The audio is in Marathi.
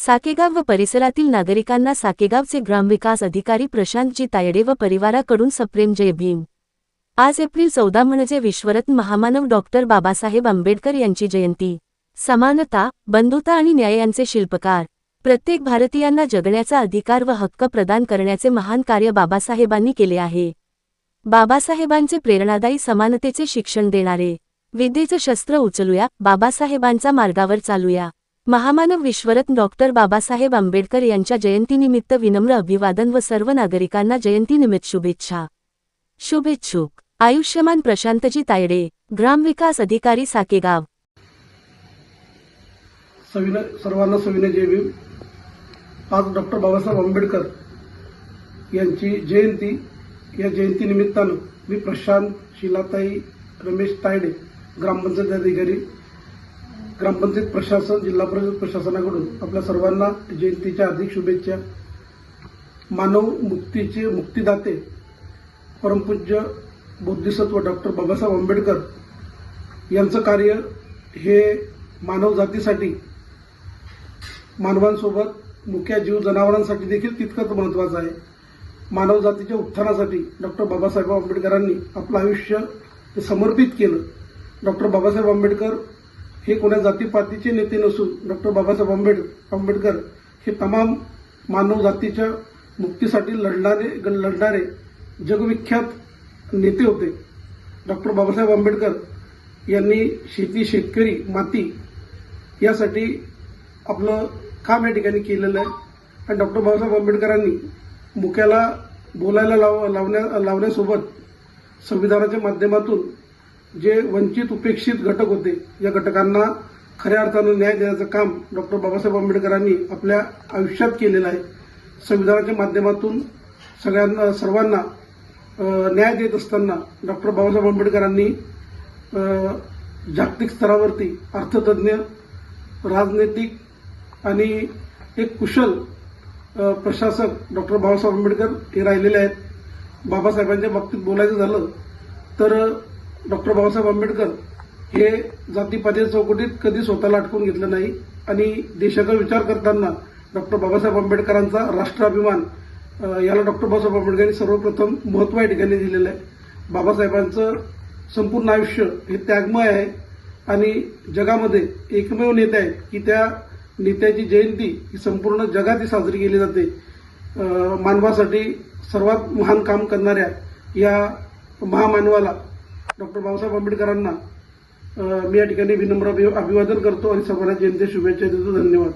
साकेगाव व परिसरातील नागरिकांना साकेगावचे ग्रामविकास अधिकारी प्रशांतजी तायडे व परिवाराकडून सप्रेम जय भीम. आज एप्रिल चौदा म्हणजे विश्वरत्न महामानव डॉक्टर बाबासाहेब आंबेडकर यांची जयंती. समानता बंधुता आणि न्याय यांचे शिल्पकार. प्रत्येक भारतीयांना जगण्याचा अधिकार व हक्क प्रदान करण्याचे महान कार्य बाबासाहेबांनी केले आहे. बाबासाहेबांचे प्रेरणादायी समानतेचे शिक्षण देणारे. विद्येचं शस्त्र उचलूया बाबासाहेबांचा मार्गावर चालूया. महामानव विश्वरत्न डॉक्टर बाबासाहेब आंबेडकर यांच्या जयंतीनिमित्त विनम्र अभिवादन व सर्व नागरिकांना जयंतीनिमित्त शुभेच्छा. शुभेच्छुक. आयुष्यमान प्रशांतजी तायडे ग्रामविकास अधिकारी साकेगाव. सर्वांना सविनय जेवी आज डॉक्टर बाबासाहेब आंबेडकर यांची जयंती या जयंतीनिमित्तानं मी प्रशांत शिलाताई रमेश तायडे ग्रामपंचायत अधिकारी ग्रामपंचायत प्रशासन जिल्हा परिषद प्रशासनाकडून आपल्या सर्वांना जयंतीच्या हार्दिक शुभेच्छा. मानव मुक्तीचे मुक्तीदाते परमपूज्य बुद्धिसत्व डॉक्टर बाबासाहेब आंबेडकर यांचं कार्य हे मानव जातीसाठी मानवांसोबत मुख्या जीव जनावरांसाठी देखील तितकंच महत्त्वाचं आहे. मानव जातीच्या उत्थानासाठी डॉक्टर बाबासाहेब आंबेडकरांनी आपलं आयुष्य समर्पित केलं. डॉक्टर बाबासाहेब आंबेडकर हे कोणा जातीपातीचे नेते नसून डॉक्टर बाबासाहेब आंबेड आंबेडकर हे तमाम मानव जातीच्या मुक्तीसाठी लढणारे लढणारे जगविख्यात नेते होते. डॉक्टर बाबासाहेब आंबेडकर यांनी शेती शेतकरी माती यासाठी आपलं काम या ठिकाणी केलेलं आहे. आणि डॉक्टर बाबासाहेब आंबेडकरांनी मुक्याला बोलायला लाव लावण्या लावण्यासोबत संविधानाच्या माध्यमातून जे वंचित उपेक्षित घटक होते या घटकांना खऱ्या अर्थानं न्याय देण्याचं काम डॉक्टर बाबासाहेब आंबेडकरांनी आपल्या आयुष्यात केलेलं आहे. संविधानाच्या माध्यमातून सगळ्यांना सर्वांना न्याय देत असताना डॉक्टर बाबासाहेब आंबेडकरांनी जागतिक स्तरावरती अर्थतज्ञ राजनैतिक आणि एक कुशल प्रशासक डॉक्टर बाबासाहेब आंबेडकर हे राहिलेले आहेत. बाबासाहेबांच्या बाबतीत बोलायचं झालं तर डॉक्टर बाबासाहेब आंबेडकर हे जातीपाती चौकटीत कधी स्वतःला अटकून घेतलं नाही आणि देशाचा विचार करताना डॉक्टर बाबासाहेब आंबेडकरांचा राष्ट्राभिमान याला डॉक्टर बाबासाहेब आंबेडकरांनी सर्वप्रथम महत्त्व या ठिकाणी दिलेलं आहे. बाबासाहेबांचं संपूर्ण आयुष्य हे त्यागमय आहे आणि जगामध्ये एकमेव नेते आहेत की त्या नेत्याची जयंती ही संपूर्ण जगात ही साजरी केली जाते. मानवासाठी सर्वात महान काम करणाऱ्या या महामानवाला डॉक्टर बाबासाहेब आंबेडकरांना मी या ठिकाणी विनम्र अभि- अभिवादन करतो आणि सर्वांना जयंती शुभेच्छा देतो. धन्यवाद.